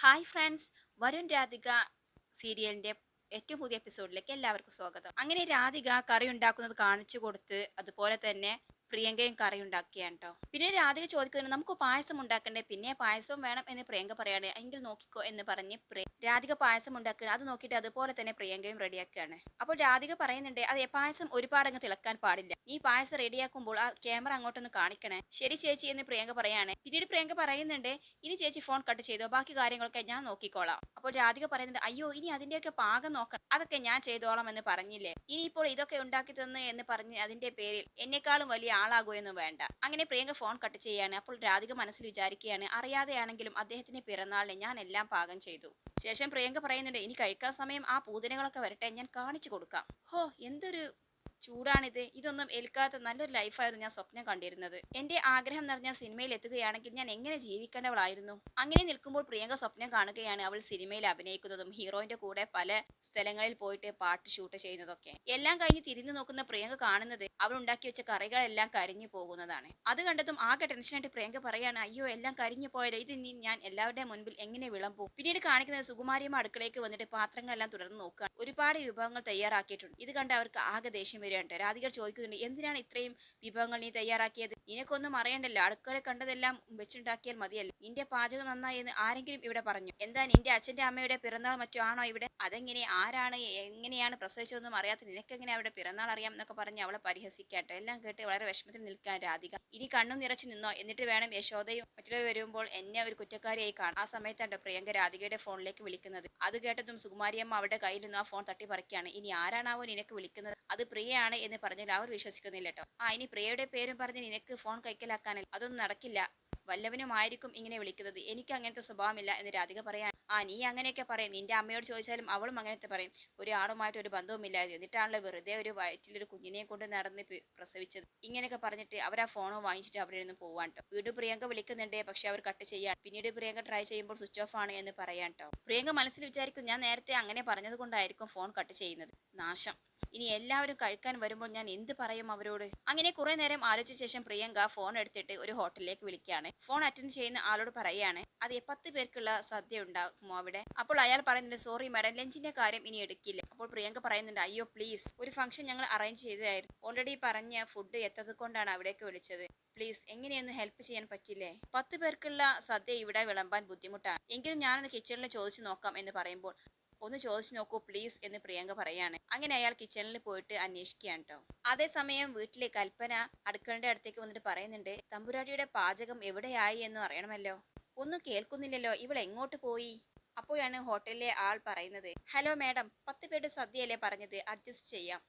Hi friends Varun Radhika സീരിയലിന്റെ ഏറ്റവും പുതിയ എപ്പിസോഡിലേക്ക് എല്ലാവർക്കും സ്വാഗതം. അങ്ങനെ രാധിക കറി ഉണ്ടാക്കുന്നത് കാണിച്ചു കൊടുത്ത് അതുപോലെ തന്നെ പ്രിയങ്കയും കറി ഉണ്ടാക്കിയാണ് കേട്ടോ പിന്നെ രാധിക ചോദിക്കുന്നത് നമുക്ക് പായസം ഉണ്ടാക്കണ്ടേ? പിന്നെ പായസവും വേണം എന്ന് പ്രിയങ്ക പറയാണ്. എങ്കിൽ നോക്കിക്കോ എന്ന് പറഞ്ഞ് രാധിക പായസം ഉണ്ടാക്കുക അത് നോക്കിയിട്ട് അതുപോലെ തന്നെ പ്രിയങ്കയും റെഡിയാക്കുകയാണ് അപ്പോൾ രാധിക പറയുന്നുണ്ട് അതെ പായസം ഒരുപാട് അങ്ങ് തിളക്കാൻ പാടില്ല. ഈ പായസം റെഡിയാക്കുമ്പോൾ ആ ക്യാമറ അങ്ങോട്ടൊന്ന് കാണിക്കണേ. ശരി ചേച്ചി എന്ന് പ്രിയങ്ക പറയാണ്. പിന്നീട് പ്രിയങ്ക പറയുന്നുണ്ട് ഇനി ചേച്ചി ഫോൺ കട്ട് ചെയ്തോ? ബാക്കി കാര്യങ്ങളൊക്കെ ഞാൻ നോക്കിക്കോളാം. അപ്പോൾ രാധിക പറയുന്നുണ്ട് അയ്യോ ഇനി അതിന്റെയൊക്കെ പാകം നോക്കണം. അതൊക്കെ ഞാൻ ചെയ്തോളാം എന്ന് പറഞ്ഞില്ലേ. ഇനിയിപ്പോൾ ഇതൊക്കെ ഉണ്ടാക്കി തന്നു എന്ന് പറഞ്ഞ് അതിന്റെ പേരിൽ എന്നെക്കാളും വലിയ ആളാകുമെന്ന് വേണ്ട. അങ്ങനെ പ്രിയങ്ക ഫോൺ കട്ട് ചെയ്യാണ്. അപ്പോൾ രാധിക മനസ്സിൽ വിചാരിക്കുകയാണ് അറിയാതെയാണെങ്കിലും അദ്ദേഹത്തിന്റെ പിറന്നാളിന് ഞാൻ എല്ലാം പാകം ചെയ്തു. ശേഷം പ്രിയങ്ക പറയുന്നുണ്ട് ഇനി കഴിക്കാൻ സമയം ആ പൂതനകളൊക്കെ വരട്ടെ ഞാൻ കാണിച്ചു കൊടുക്കാം. ഹോ എന്തൊരു ചൂടാണിത്. ഇതൊന്നും ഏൽക്കാത്ത നല്ലൊരു ലൈഫായിരുന്നു ഞാൻ സ്വപ്നം കണ്ടിരുന്നത്. എന്റെ ആഗ്രഹം നിറഞ്ഞ സിനിമയിൽ എത്തുകയാണെങ്കിൽ ഞാൻ എങ്ങനെ ജീവിക്കേണ്ടവളായിരുന്നു? അങ്ങനെ നിൽക്കുമ്പോൾ പ്രിയങ്ക സ്വപ്നം കാണുകയാണ് അവൾ സിനിമയിൽ അഭിനയിക്കുന്നതും ഹീറോയിന്റെ കൂടെ പല സ്ഥലങ്ങളിൽ പോയിട്ട് പാട്ട് ഷൂട്ട് ചെയ്യുന്നതൊക്കെ. എല്ലാം കഴിഞ്ഞ് തിരിഞ്ഞു നോക്കുന്ന പ്രിയങ്ക കാണുന്നത് അവൾ ഉണ്ടാക്കി വെച്ച കറികളെല്ലാം കരിഞ്ഞു പോകുന്നതാണ്. അത് കണ്ടതും ആകെ ടെൻഷനായിട്ട് പ്രിയങ്ക പറയാണ് അയ്യോ എല്ലാം കരിഞ്ഞു പോയല്ലോ. ഇത് ഇനി ഞാൻ എല്ലാവരുടെ മുൻപിൽ എങ്ങനെ വിളമ്പും? പിന്നീട് കാണിക്കുന്നത് സുകുമാരിയമ്മ അടുക്കളയ്ക്ക് വന്നിട്ട് പാത്രങ്ങളെല്ലാം തുടർന്ന് നോക്കുക. ഒരുപാട് വിഭവങ്ങൾ തയ്യാറാക്കിയിട്ടുണ്ട്. ഇത് കണ്ട് അവർക്ക് ആകെ ദേഷ്യം വരികയുണ്ട് രാധികർ ചോദിക്കുന്നുണ്ട് എന്തിനാണ് ഇത്രയും വിഭവങ്ങൾ നീ തയ്യാറാക്കിയത്? നിനക്കൊന്നും അറിയണ്ടല്ലോ. അടുക്കള കണ്ടതെല്ലാം വെച്ചുണ്ടാക്കിയാൽ മതിയല്ല. നിന്റെ പാചകം നന്നായി എന്ന് ആരെങ്കിലും ഇവിടെ പറഞ്ഞു. എന്താ നിന്റെ അച്ഛന്റെ അമ്മയുടെ പിറന്നാൾ മറ്റോ ആണോ ഇവിടെ? അതെങ്ങനെ? ആരാണ്? എങ്ങനെയാണ് പ്രസവിച്ചതെന്നും അറിയാത്ത നിനക്കെങ്ങനെ അവിടെ പിറന്നാൾ അറിയാം എന്നൊക്കെ പറഞ്ഞ് അവളെ പരിഹസിക്കാട്ടോ. എല്ലാം കേട്ട് വളരെ വിഷമത്തിൽ നിൽക്കാൻ രാധിക. ഇനി കണ്ണും നിറച്ചു നിന്നോ? എന്നിട്ട് വേണം യശോദയും മറ്റുള്ളവർ വരുമ്പോൾ എന്നെ ഒരു കുറ്റക്കാരിയായി കാണാം ആ സമയത്താണ് പ്രിയങ്ക രാധികയുടെ ഫോണിലേക്ക് വിളിക്കുന്നത്? അത് കേട്ടതും സുകുമാരിയമ്മ അവരുടെ കയ്യിൽ നിന്നും ആ ഫോൺ തട്ടി തട്ടിപ്പറിക്കുകയാണ്. ഇനി ആരാണാവോ നിനക്ക് വിളിക്കുന്നത്? അത് പ്രിയയാണ് എന്ന് പറഞ്ഞാൽ അവർ വിശ്വസിക്കുന്നില്ല കേട്ടോ ആ ഇനി പ്രിയയുടെ പേരും പറഞ്ഞ് നിനക്ക് ഫോൺ കൈക്കലാക്കാനല്ല. അതൊന്നും നടക്കില്ല. വല്ലവനുമായിരിക്കും ഇങ്ങനെ വിളിക്കുന്നത്. എനിക്ക് അങ്ങനത്തെ സ്വഭാവമില്ല എന്ന് രാധിക പറയാൻ ആ നീ അങ്ങനെയൊക്കെ പറയും. നിന്റെ അമ്മയോട് ചോദിച്ചാലും അവളും അങ്ങനത്തെ പറയും. ഒരാളുമായിട്ട് ഒരു ബന്ധവുമില്ല എന്നിട്ടാണല്ലോ വെറുതെ ഒരു വയറ്റിലൊരു കുഞ്ഞിനെ കൊണ്ട് നടന്ന് പ്രസവിച്ചത്. ഇങ്ങനെയൊക്കെ പറഞ്ഞിട്ട് അവർ ആ ഫോണോ വാങ്ങിച്ചിട്ട് അവിടെ നിന്ന് പോവാൻ കേട്ടോ വീണ്ടും പ്രിയങ്ക വിളിക്കുന്നുണ്ട്. പക്ഷെ അവർ കട്ട് ചെയ്യാൻ പിന്നീട് പ്രിയങ്ക ട്രൈ ചെയ്യുമ്പോൾ സ്വിച്ച് ഓഫ് ആണ് എന്ന് പറയാൻ കേട്ടോ പ്രിയങ്ക മനസ്സിൽ വിചാരിക്കും ഞാൻ നേരത്തെ അങ്ങനെ പറഞ്ഞത് കൊണ്ടായിരിക്കും ഫോൺ കട്ട് ചെയ്യുന്നത്. നാശം. ഇനി എല്ലാവരും കഴിക്കാൻ വരുമ്പോൾ ഞാൻ എന്ത് പറയും അവരോട്? അങ്ങനെ കുറെ നേരം ആലോചിച്ച ശേഷം പ്രിയങ്ക ഫോൺ എടുത്തിട്ട് ഒരു ഹോട്ടലിലേക്ക് വിളിക്കുകയാണ് ഫോൺ അറ്റൻഡ് ചെയ്യുന്ന ആളോട് പറയുകയാണ് അത് പത്ത് പേർക്കുള്ള സദ്യ ഉണ്ടാകുമോ അവിടെ? അപ്പോൾ അയാൾ പറയുന്നുണ്ട് സോറി മാഡം ലഞ്ചിന്റെ കാര്യം ഇനി എടുക്കില്ല. അപ്പോൾ പ്രിയങ്ക പറയുന്നുണ്ട് അയ്യോ പ്ലീസ് ഒരു ഫംഗ്ഷൻ ഞങ്ങൾ അറേഞ്ച് ചെയ്തതായിരുന്നു. ഓൾറെഡി പറഞ്ഞ ഫുഡ് എത്തത് കൊണ്ടാണ് അവിടേക്ക് വിളിച്ചത്. പ്ലീസ് എങ്ങനെയൊന്ന് ഹെൽപ്പ് ചെയ്യാൻ പറ്റില്ലേ? പത്ത് പേർക്കുള്ള സദ്യ ഇവിടെ വിളമ്പാൻ ബുദ്ധിമുട്ടാണ്. എങ്കിലും ഞാനൊന്ന് കിച്ചണിൽ ചോദിച്ചു നോക്കാം എന്ന് പറയുമ്പോൾ ഒന്ന് ചോദിച്ചു നോക്കൂ പ്ലീസ് എന്ന് പ്രിയങ്ക പറയാണ്. അങ്ങനെ അയാൾ കിച്ചണിൽ പോയിട്ട് അന്വേഷിക്കുകയാണ് കേട്ടോ അതേസമയം വീട്ടിലെ കൽപ്പന അടുക്കളയുടെ അടുത്തേക്ക് വന്നിട്ട് പറയുന്നുണ്ട് തമ്പുരാട്ടിയുടെ പാചകം എവിടെയായി എന്ന് അറിയണമല്ലോ. ഒന്നും കേൾക്കുന്നില്ലല്ലോ. ഇവൾ എങ്ങോട്ട് പോയി? അപ്പോഴാണ് ഹോട്ടലിലെ ആൾ പറയുന്നത് ഹലോ മാഡം പത്ത് പേരുടെ സദ്യയല്ലേ പറഞ്ഞത് അഡ്ജസ്റ്റ് ചെയ്യാം.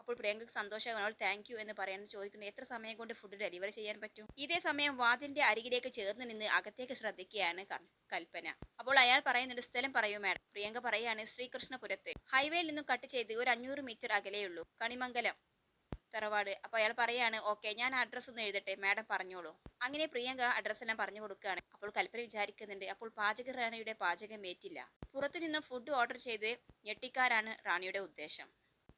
അപ്പോൾ പ്രിയങ്കക്ക് സന്തോഷമാണ് താങ്ക് യു എന്ന് പറയാൻ ചോദിക്കുന്നത് എത്ര സമയം കൊണ്ട് ഫുഡ് ഡെലിവറി ചെയ്യാൻ പറ്റും? ഇതേ സമയം വാതിലിന്റെ അരികിലേക്ക് ചേർന്ന് നിന്ന് അകത്തേക്ക് ശ്രദ്ധിക്കുകയാണ് കൽപ്പന. അപ്പോൾ അയാൾ പറയുന്നുണ്ട് സ്ഥലം പറയൂ മാഡം. പ്രിയങ്ക പറയാണ് ശ്രീകൃഷ്ണപുരത്ത്. ഹൈവേയിൽ നിന്നും കട്ട് ചെയ്ത് ഒരു അഞ്ഞൂറ് മീറ്റർ അകലെയുള്ളൂ കണിമംഗലം. തറവാട്. അപ്പോൾ അയാൾ പറയാണ് ഓക്കെ ഞാൻ അഡ്രസ്സ് ഒന്ന് എഴുതട്ടെ മാഡം പറഞ്ഞോളൂ. അങ്ങനെ പ്രിയങ്ക അഡ്രസ്സ് എല്ലാം പറഞ്ഞു കൊടുക്കുകയാണ്. അപ്പോൾ കൽപ്പന വിചാരിക്കുന്നുണ്ട് അപ്പോൾ പാചക റാണിയുടെ പാചകം ഏറ്റില്ല. പുറത്തു നിന്നും ഫുഡ് ഓർഡർ ചെയ്ത് ഞെട്ടിക്കാരാണ് റാണിയുടെ ഉദ്ദേശം.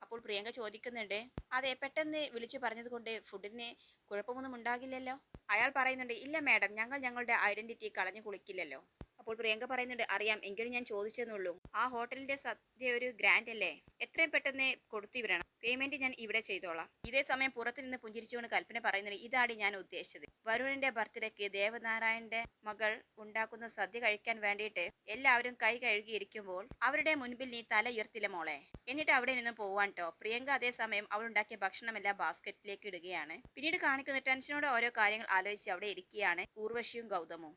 അപ്പോൾ പ്രിയങ്ക ചോദിക്കുന്നുണ്ട് അതെ പെട്ടെന്ന് വിളിച്ചു പറഞ്ഞത് കൊണ്ട് ഫുഡിന് കുഴപ്പമൊന്നും ഉണ്ടാകില്ലല്ലോ? അയാൾ പറയുന്നുണ്ട് ഇല്ല മാഡം ഞങ്ങൾ ഞങ്ങളുടെ ഐഡന്റിറ്റി കളഞ്ഞു കുളിക്കില്ലല്ലോ. അപ്പോൾ പ്രിയങ്ക പറയുന്നുണ്ട് അറിയാം എങ്കിലും ഞാൻ ചോദിച്ചെന്നുള്ളൂ. ആ ഹോട്ടലിന്റെ സദ്യ ഒരു ഗ്രാൻഡ് അല്ലേ? എത്രയും പെട്ടെന്ന് കൊടുത്തു വിടണം. പേയ്മെന്റ് ഞാൻ ഇവിടെ ചെയ്തോളാം. ഇതേ സമയം പുറത്തു നിന്ന് പുഞ്ചിരിച്ചുകൊണ്ട് കൽപ്പന പറയുന്നുണ്ട് ഇതാണ് ഞാൻ ഉദ്ദേശിച്ചത്. വരുണിന്റെ ബർത്ത്ഡേക്ക് ദേവനാരായണന്റെ മകൾ ഉണ്ടാക്കുന്ന സദ്യ കഴിക്കാൻ വേണ്ടിയിട്ട് എല്ലാവരും കൈ കഴുകിയിരിക്കുമ്പോൾ അവരുടെ മുൻപിൽ നീ തല ഉയർത്തില്ല മോളെ. എന്നിട്ട് അവിടെ നിന്ന് പോവാൻ ട്ടോ. പ്രിയങ്ക അതേസമയം അവൾ ഉണ്ടാക്കിയ ഭക്ഷണമെല്ലാം ബാസ്ക്കറ്റിലേക്ക് ഇടുകയാണ്. പിന്നീട് കാണിക്കുന്ന ടെൻഷനോടെ ഓരോ കാര്യങ്ങൾ ആലോചിച്ച് അവിടെ ഇരിക്കുകയാണ് ഊർവശിയും ഗൗതമും.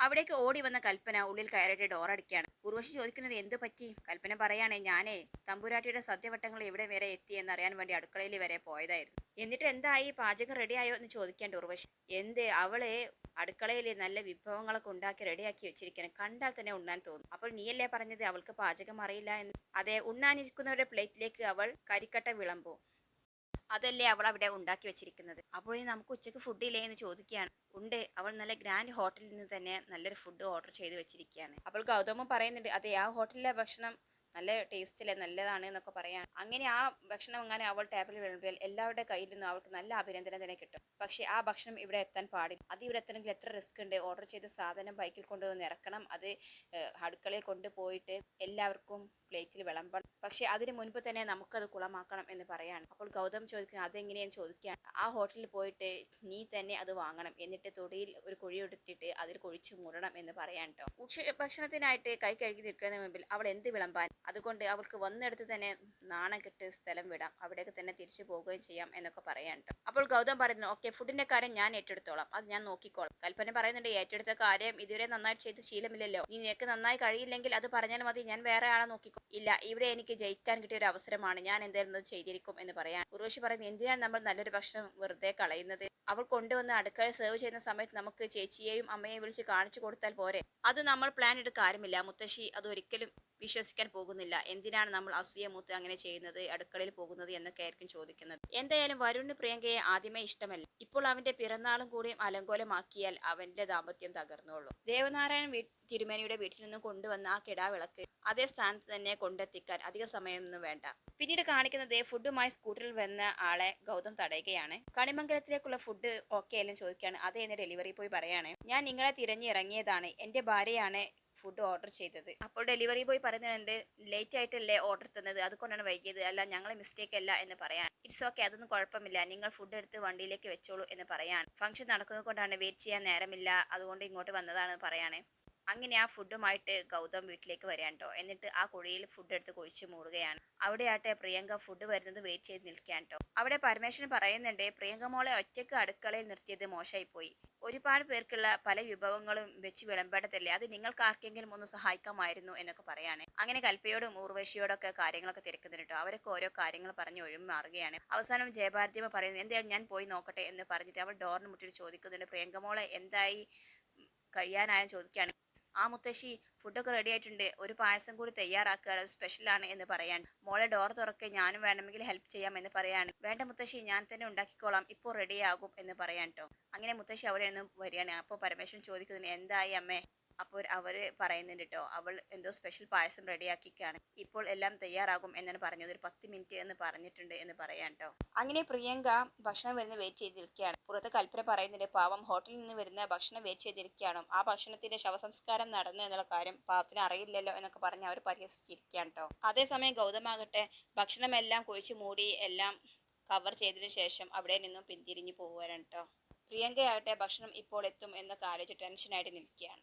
അവിടേക്ക് ഓടി വന്ന കൽപ്പന ഉള്ളിൽ കയറിയിട്ട് ഡോർ അടിക്കുകയാണ് ഉർവശി ചോദിക്കുന്നത് എന്ത് പറ്റി? കൽപ്പന പറയാണ് ഞാനേ തമ്പുരാട്ടിയുടെ സദ്യവട്ടങ്ങൾ എവിടെ വരെ എത്തി എന്ന് അറിയാൻ വേണ്ടി അടുക്കളയിൽ വരെ പോയതായിരുന്നു. എന്നിട്ട് എന്തായി? പാചകം റെഡിയായോ എന്ന് ചോദിക്കേണ്ട ഉർവശി എന്ത്? അവളെ അടുക്കളയിൽ നല്ല വിഭവങ്ങളൊക്കെ ഉണ്ടാക്കി റെഡിയാക്കി വെച്ചിരിക്കണം കണ്ടാൽ തന്നെ ഉണ്ണാൻ തോന്നും. അപ്പോൾ നീയല്ലേ പറഞ്ഞത്? അവൾക്ക് പാചകം അറിയില്ല എന്ന്. അതെ ഉണ്ണാനിരിക്കുന്നവരുടെ പ്ലേറ്റിലേക്ക് അവൾ കരിക്കട്ട വിളമ്പും. അതല്ലേ അവൾ അവിടെ ഉണ്ടാക്കി വെച്ചിരിക്കുന്നത്? അപ്പോൾ നമുക്ക് ഉച്ചയ്ക്ക് ഫുഡ് ഇല്ലേ എന്ന് ചോദിക്കുകയാണ്. ഉണ്ട്. അവൾ നല്ല ഗ്രാൻഡ് ഹോട്ടലിൽ നിന്ന് തന്നെ നല്ലൊരു ഫുഡ് ഓർഡർ ചെയ്ത് വെച്ചിരിക്കുകയാണ്. അപ്പോൾ ഗൗതമ പറയുന്നുണ്ട് അതെ ആ ഹോട്ടലിലെ ഭക്ഷണം നല്ല ടേസ്റ്റ് അല്ലേ നല്ലതാണ് എന്നൊക്കെ പറയാം അങ്ങനെ ആ ഭക്ഷണം അങ്ങനെ അവൾ ടേബിളിൽ വിളമ്പിയാൽ എല്ലാവരുടെ കയ്യിൽ നിന്നും അവൾക്ക് നല്ല അഭിനന്ദനം തന്നെ കിട്ടും. പക്ഷെ ആ ഭക്ഷണം ഇവിടെ എത്താൻ പാടില്ല. അത് ഇവിടെ എത്തണമെങ്കിൽ എത്ര റിസ്ക് ഉണ്ട്? ഓർഡർ ചെയ്ത സാധനം ബൈക്കിൽ കൊണ്ടുവന്ന് ഇറക്കണം. അത് അടുക്കളയിൽ കൊണ്ടുപോയിട്ട് എല്ലാവർക്കും പ്ലേറ്റിൽ വിളമ്പണം. പക്ഷെ അതിന് മുൻപ് തന്നെ നമുക്കത് കുളമാക്കണം എന്ന് പറയാണ്. അപ്പോൾ ഗൗതം ചോദിക്കുന്നത് അതെങ്ങനെയെന്ന് ചോദിക്കുകയാണ്? ആ ഹോട്ടലിൽ പോയിട്ട് നീ തന്നെ അത് വാങ്ങണം. എന്നിട്ട് തൊടിയിൽ ഒരു കുഴി എടുത്തിട്ട് അതിൽ കുഴിച്ച് മൂടണം എന്ന് പറയാൻ കേട്ടോ ഉച്ച ഭക്ഷണത്തിനായിട്ട് കൈ കഴുകി നിൽക്കുന്ന മുമ്പിൽ അവൾ എന്ത് വിളമ്പാൻ? അതുകൊണ്ട് അവൾക്ക് വന്നെടുത്ത് തന്നെ നാണം കെട്ട് സ്ഥലം വിടാം. അവിടേക്ക് തന്നെ തിരിച്ചു പോവുകയും ചെയ്യാം എന്നൊക്കെ പറയാൻ കേട്ടോ അപ്പോൾ ഗൗതം പറയുന്നു ഓക്കെ ഫുഡിന്റെ കാര്യം ഞാൻ ഏറ്റെടുത്തോളാം. അത് ഞാൻ നോക്കിക്കോളാം. കൽപ്പന പറയുന്നുണ്ട് ഏറ്റെടുത്ത കാര്യം ഇതുവരെ നന്നായി ചെയ്ത് ശീലമില്ലല്ലോ. നീ നിനക്ക് നന്നായി കഴിയില്ലെങ്കിൽ അത് പറഞ്ഞാൽ മതി. ഞാൻ വേറെ ആളെ നോക്കിക്കോ ഇല്ല ഇവിടെ എനിക്ക് ജയിക്കാൻ കിട്ടിയ ഒരു അവസരമാണ് ഞാൻ എന്തായാലും അത് ചെയ്തിരിക്കും എന്ന് പറയാൻ. ഉർവശി പറയുന്നത് എന്തിനാണ് നമ്മൾ നല്ലൊരു ഭക്ഷണം വെറുതെ കളയുന്നത്? അവൾ കൊണ്ടുവന്ന് അടുക്കള സെർവ് ചെയ്യുന്ന സമയത്ത് നമുക്ക് ചേച്ചിയെയും അമ്മയെയും വിളിച്ച് കാണിച്ചു കൊടുത്താൽ പോരെ? അത് നമ്മൾ പ്ലാൻ ഇട്ട് കാര്യമില്ല. മുത്തശ്ശി അത് ഒരിക്കലും വിശ്വസിക്കാൻ പോകുന്നില്ല. എന്തിനാണ് നമ്മൾ അസൂയ മൂത്ത് അങ്ങനെ ചെയ്യുന്നത് അടുക്കളയിൽ പോകുന്നത് എന്നൊക്കെ ആയിരിക്കും ചോദിക്കുന്നത്. എന്തായാലും വരുണിന് പ്രിയങ്കയെ ആദ്യമേ ഇഷ്ടമല്ല. ഇപ്പോൾ അവന്റെ പിറന്നാളും കൂടിയും അലങ്കോലമാക്കിയാൽ അവന്റെ ദാമ്പത്യം തകർന്നോളൂ. ദേവനാരായണൻ തിരുമേനിയുടെ വീട്ടിൽ നിന്നും കൊണ്ടുവന്ന ആ കിടാവിളക്ക് അതേ സ്ഥാനത്ത് തന്നെ കൊണ്ടെത്തിക്കാൻ അധിക സമയമൊന്നും വേണ്ട. പിന്നീട് കാണിക്കുന്നത് ഫുഡുമായി സ്കൂട്ടറിൽ വന്ന ആളെ ഗൗതം തടയുകയാണ്. കണിമംഗലത്തിലേക്കുള്ള ഫുഡ് ഓക്കെ അല്ലെന്ന് ചോദിക്കുകയാണ്. അതേ എന്ന് ഡെലിവറി പോയി പറയാണ് ഞാൻ നിങ്ങളെ തിരഞ്ഞിറങ്ങിയതാണ്. എന്റെ ഭാര്യയാണ് ഫുഡ് ഓർഡർ ചെയ്തത്. അപ്പോൾ ഡെലിവറി ബോയ് പറയുന്നുണ്ട് ലേറ്റ് ആയിട്ടല്ലേ ഓർഡർ തന്നത്. അതുകൊണ്ടാണ് വൈകിയത്. അല്ല ഞങ്ങളെ മിസ്റ്റേക്ക് അല്ല എന്ന് പറയാൻ ഇറ്റ്സ് ഓക്കെ അതൊന്നും കുഴപ്പമില്ല. നിങ്ങൾ ഫുഡ് എടുത്ത് വണ്ടിയിലേക്ക് വെച്ചോളൂ എന്ന് പറയാൻ ഫംഗ്ഷൻ നടക്കുന്നത് കൊണ്ടാണ് വെയിറ്റ് ചെയ്യാൻ നേരമില്ല. അതുകൊണ്ട് ഇങ്ങോട്ട് വന്നതാണ് പറയാണ്. അങ്ങനെ ആ ഫുഡുമായിട്ട് ഗൗതം വീട്ടിലേക്ക് വരാൻ കേട്ടോ എന്നിട്ട് ആ കുഴിയിൽ ഫുഡ് എടുത്ത് കുഴിച്ച് മൂടുകയാണ്. അവിടെയാട്ടെ പ്രിയങ്ക ഫുഡ് വരുന്നത് വെയിറ്റ് ചെയ്ത് നിൽക്കാൻ അവിടെ പരമേശ്വരൻ പറയുന്നുണ്ട് പ്രിയങ്ക മോളെ ഒറ്റയ്ക്ക് അടുക്കളയിൽ നിർത്തിയത് മോശമായി പോയി ഒരുപാട് പേർക്കുള്ള പല വിഭവങ്ങളും വെച്ച് വിളമ്പേണ്ടതല്ലേ? അത് നിങ്ങൾക്ക് ആർക്കെങ്കിലും ഒന്ന് സഹായിക്കാമായിരുന്നു എന്നൊക്കെ പറയാണ്. അങ്ങനെ കൽപ്പയോടും ഊർവശിയോടൊക്കെ കാര്യങ്ങളൊക്കെ തിരക്കുന്നുണ്ട് അവരൊക്കെ ഓരോ കാര്യങ്ങൾ പറഞ്ഞ് ഒഴിമാറുകയാണ് അവസാനം ജയഭാരതിയമ്മ പറയുന്നു എന്തായാലും ഞാൻ പോയി നോക്കട്ടെ എന്ന് പറഞ്ഞിട്ട് അവൾ ഡോറിന് മുട്ടിട്ട് ചോദിക്കുന്നുണ്ട്. പ്രിയങ്കമോളെ എന്തായി? കഴിയാനായാലും കഴിയാനായും? ചോദിക്കുകയാണ്. ആ മുത്തശ്ശി ഫുഡൊക്കെ റെഡി ആയിട്ടുണ്ട്. ഒരു പായസം കൂടി തയ്യാറാക്കുക അത് സ്പെഷ്യലാണ് എന്ന് പറയാൻ മോളെ ഡോർ തുറക്കെ ഞാനും വേണമെങ്കിൽ ഹെൽപ്പ് ചെയ്യാം എന്ന് പറയാണ്. വേണ്ട മുത്തശ്ശി ഞാൻ തന്നെ ഉണ്ടാക്കിക്കോളാം. ഇപ്പോൾ റെഡിയാകും എന്ന് പറയാൻ കേട്ടോ അങ്ങനെ മുത്തശ്ശി അവിടെ നിന്നും വരികയാണ്. അപ്പോൾ പരമേശ്വരൻ ചോദിക്കുന്നു എന്തായി അമ്മേ? അപ്പോൾ അവർ പറയുന്നുണ്ട് കേട്ടോ അവൾ എന്തോ സ്പെഷ്യൽ പായസം റെഡിയാക്കിക്കാണ് ഇപ്പോൾ എല്ലാം തയ്യാറാകും എന്നാണ് പറഞ്ഞത്. ഒരു പത്ത് മിനിറ്റ് എന്ന് പറഞ്ഞിട്ടുണ്ട് എന്ന് പറയാൻ കേട്ടോ അങ്ങനെ പ്രിയങ്ക ഭക്ഷണം വരുന്ന വെയിറ്റ് ചെയ്തിരിക്കുകയാണ്. പുറത്ത് കൽപ്പന പറയുന്നുണ്ട് പാവം ഹോട്ടലിൽ നിന്ന് വരുന്ന ഭക്ഷണം വെയിറ്റ് ചെയ്തിരിക്കുകയാണ്. ആ ഭക്ഷണത്തിന്റെ ശവസംസ്കാരം നടന്നു എന്നുള്ള കാര്യം പാവത്തിന് അറിയില്ലല്ലോ എന്നൊക്കെ പറഞ്ഞ് അവർ പരിഹസിച്ചിരിക്കുകയാണ് കേട്ടോ അതേസമയം ഗൗതമാകട്ടെ ഭക്ഷണമെല്ലാം കുഴിച്ചു മൂടി എല്ലാം കവർ ചെയ്തതിനു ശേഷം അവിടെ നിന്നും പിന്തിരിഞ്ഞു പോവുകയാണ് കേട്ടോ പ്രിയങ്കയാകട്ടെ ഭക്ഷണം ഇപ്പോൾ എത്തും എന്നൊക്കെ ആലോചിച്ച് ടെൻഷനായിട്ട് നിൽക്കുകയാണ്.